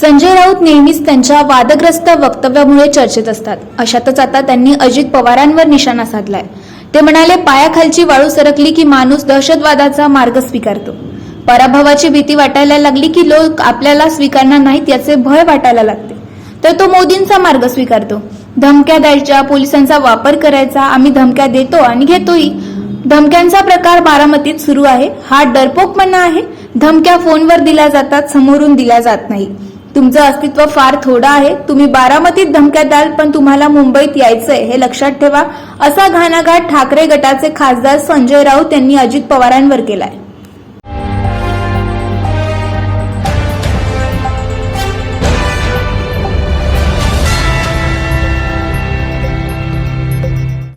संजय राऊत नेहमीच त्यांच्या वादग्रस्त वक्तव्यामुळे चर्चेत असतात. अशातच आता त्यांनी अजित पवारांवर निशाणा साधलाय. ते म्हणाले पायाखालची वाळू सरकली की माणूस दहशतवादाचा मार्ग स्वीकारतो. पराभवाची भीती वाटायला लागली की लोक आपल्याला स्वीकारणार नाहीत याचे भय वाटायला लागते. तर तो मोदींचा मार्ग स्वीकारतो. धमक्या द्यायच्या पोलिसांचा वापर करायचा आम्ही धमक्या देतो आणि घेतोही. धमक्यांचा प्रकार बारामतीत सुरू आहे. हा डरपोकपणा आहे. धमक्या फोनवर दिल्या जातात समोरून दिल्या जात नाही. तुमचं अस्तित्व फार थोडं आहे. तुम्ही बारामतीत धमक्या द्याल पण तुम्हाला मुंबईत यायचंय हे लक्षात ठेवा. असा घाणाघाट ठाकरे गटाचे खासदार संजय राऊत यांनी अजित पवारांवर केलाय.